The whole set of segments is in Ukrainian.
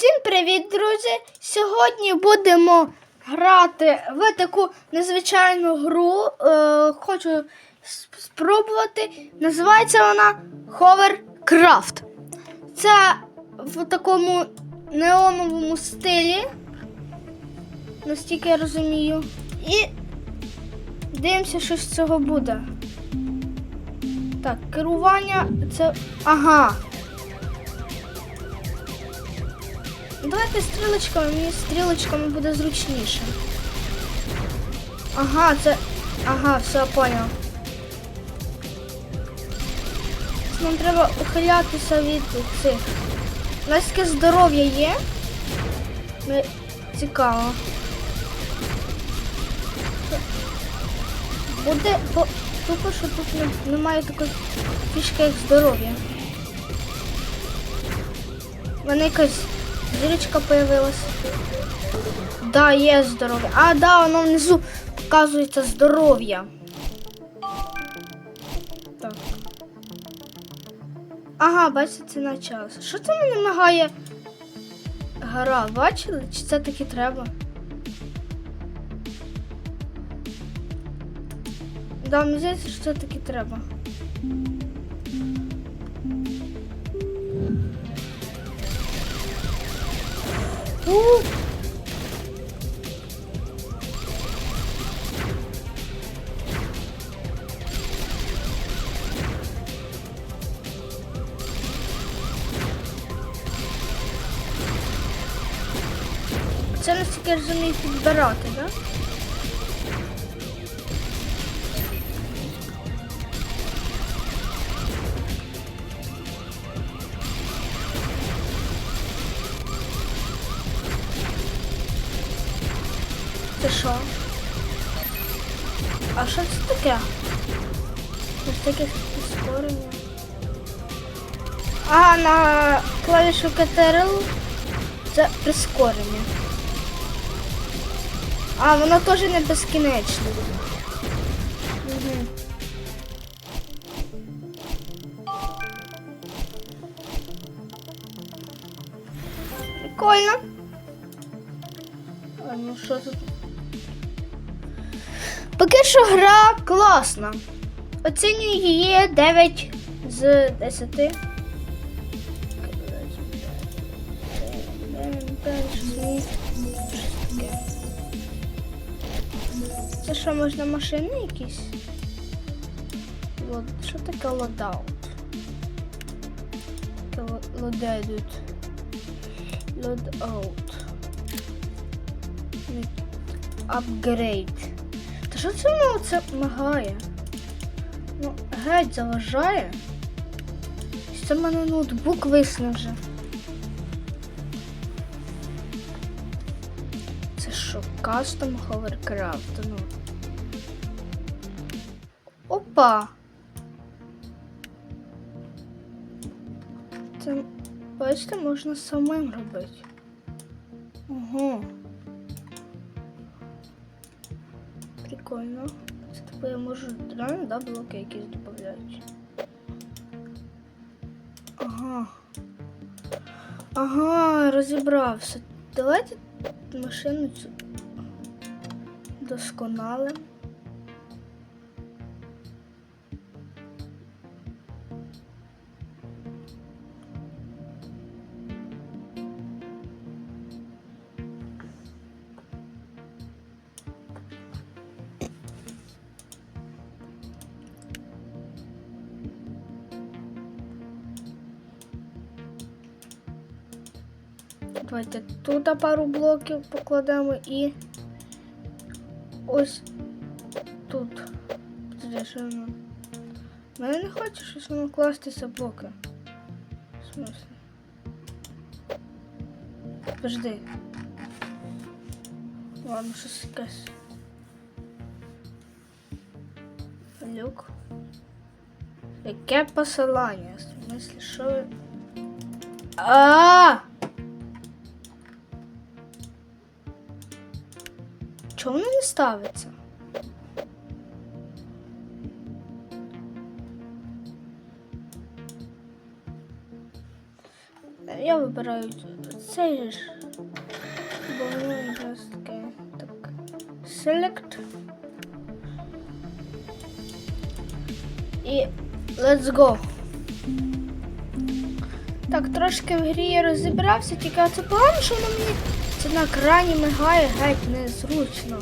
Всім привіт, друзі! Сьогодні будемо грати в таку незвичайну гру. Е, хочу спробувати. Називається вона Hovercraft. Це в такому неоновому стилі. Настільки я розумію. І дивимося, що з цього буде. Так, керування це. Ага. Давайте стрілочками, мені стрілочками буде зручніше. Ага, це. Ага, все, поняв. Нам треба ухилятися від цих. У нас таке здоров'я є. Ми... Цікаво. Буде по... тупо, що тут немає такої фішки, як здоров'я. Мене якась зірочка появилась. Да, є здоров'я. А, да, воно внизу показується здоров'я. Так. Ага, бачите, це началося. Що це мене мигає? Гора, бачили? Чи це таки треба? Да, мені здається, що це таки треба. У! Це наскільки я розумію підбирати, так? Да? Що? А що це таке? Ось таке прискорення. А, на клавішу Ctrl це прискорення. А, воно теж не безкінечне. Угу. Прикольно. А ну що тут? Поки що гра класна. Оцінюю її 9 з 10. Це що, можна машини якісь? Лод... Що таке лодаут? Це ло- лодедуть. Лодаут. Апгрейд. Що це воно це мигає? Ну, геть заважає. Це в мене ноутбук висне вже. Це що, кастом ховеркрафт? Ну. Опа! Це, бачите, можна самим робити. Ого. Прикольно. Це типу я можу реально, да, блоки якісь додають. Ага. Ага, розібрався. Давайте машину цю досконалим. Давайте тут пару блоків покладемо і ось тут. Що воно? Мене не хоче щось воно кластися блоки. В смысле? Подожди. Ладно, щось якесь. Люк. Яке посилання? В смысле, що ви. А! Чому воно не ставиться? Я вибираю цей ж. Бо воно якраз таке. Так. Select. І let's go. Так, трошки в грі я розібрався, тільки це погано, що воно мені це на екрані мигає геть незручно.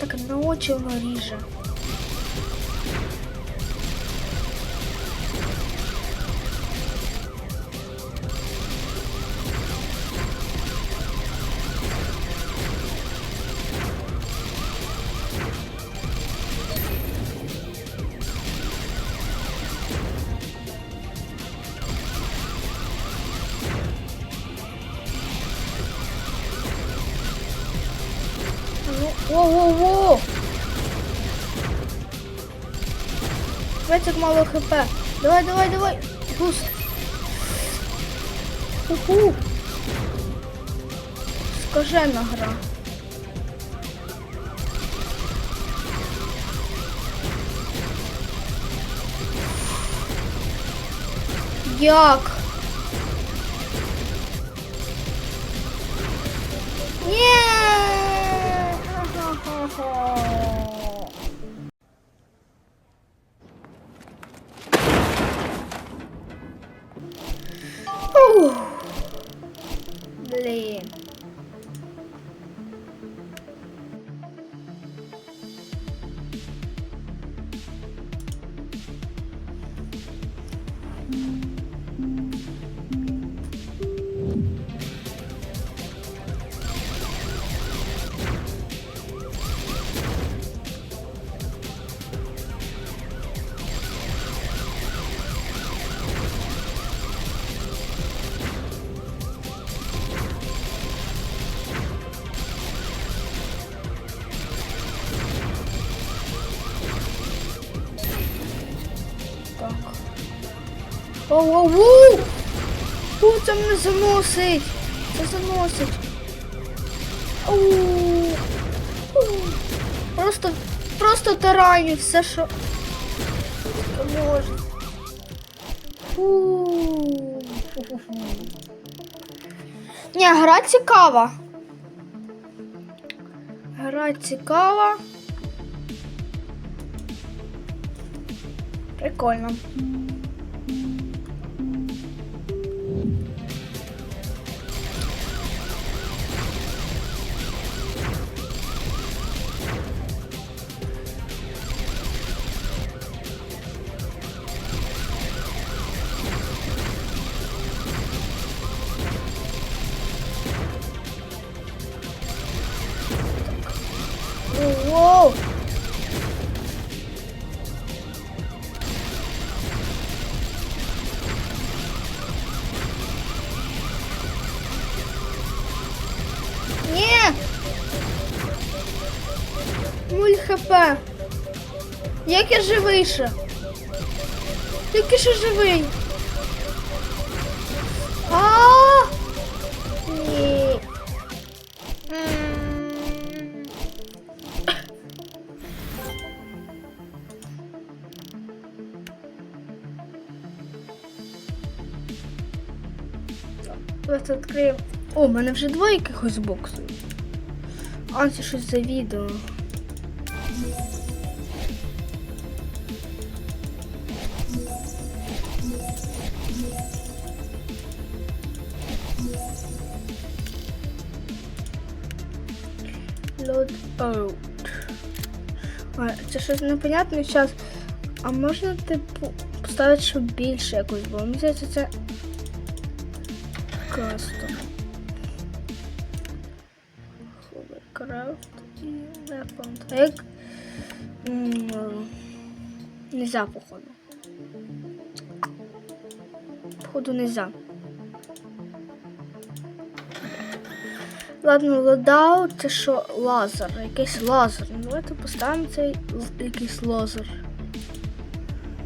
Так на очі воно ріже. Ветик мало хп. Давай, давай, давай. Буст. Уху. Скажена гра. Як? Оу-оу-оу! О, це мене заносить! Це заносить. Оу. Просто, просто тараню все, що. Фу-фу-фу. Ні, гра цікава. Гра цікава. Прикольно. Я живий ще? Живий? А! Ні. М. Відкриємо. О, у мене вже два якихось боксу. А, це щось за відео. Load out. А, це щось непонятне зараз. А можна, типу, поставити, щоб більше якось було? Мені здається, це кастом. Hovercraft і Weapon. А як? Нельзя, походу. Походу, нельзя. Ладно, лодаут це що лазер, якийсь лазер. Ну, давайте поставимо цей якийсь лазер.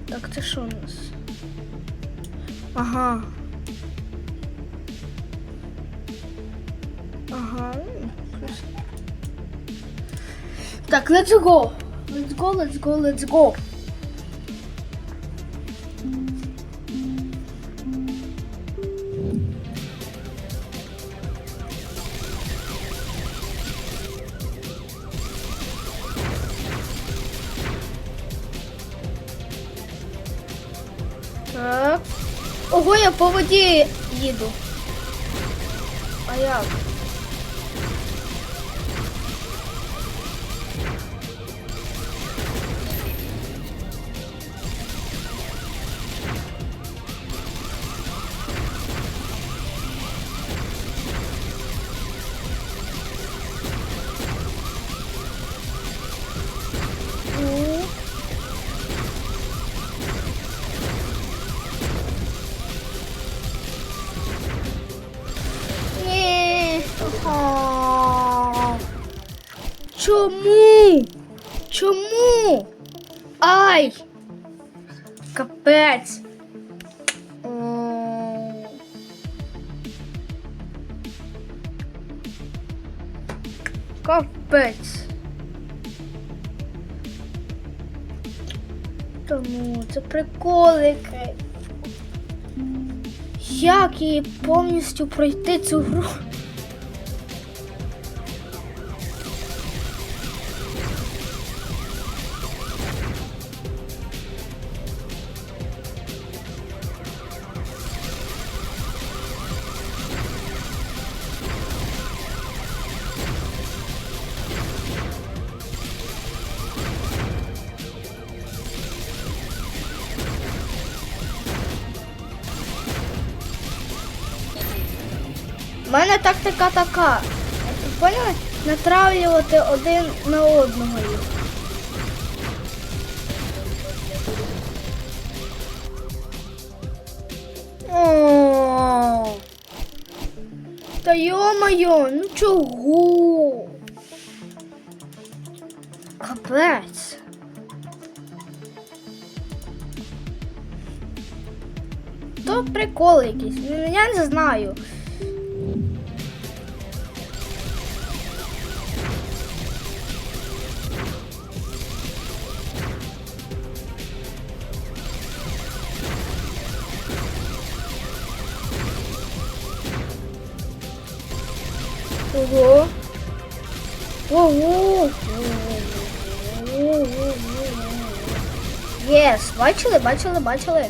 Так, це що у нас? Ага. Ага. ну. Так, let's go. Let's go, let's go, let's go. Воді їду. А як? Чому? Чому? Ай! Капець. М. Капець. Тому це приколики. Як її повністю пройти цю гру? У мене тактика така. Поняли? Натравлювати один на одного їх. О, Та йо-моє, ну чого? Капець. То прикол якийсь. Я не знаю. Ого. Ого. Єс, бачили, бачили, бачили.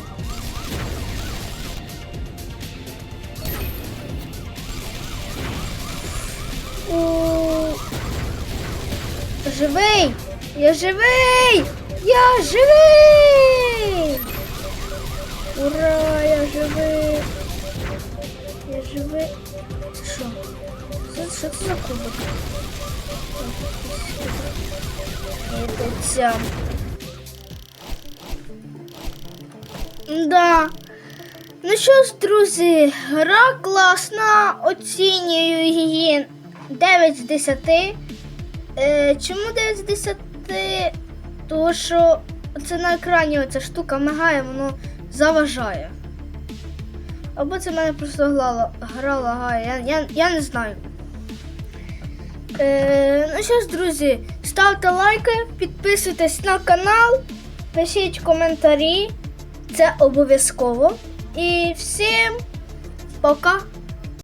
Живий! Я живий! Я живий! Ура, я живий! Я живий. Це що? Що це за кубик? Це. Да. Ну що ж, друзі, гра класна, оцінюю її 9 з 10. Е, чому 9 з 10? Тому що це на екрані оця штука мигає, воно заважає. Або це в мене просто гра, гра лагає, я, я, я не знаю. Е, ну що ж, друзі, ставте лайки, підписуйтесь на канал, пишіть коментарі. Це обов'язково. І всім пока!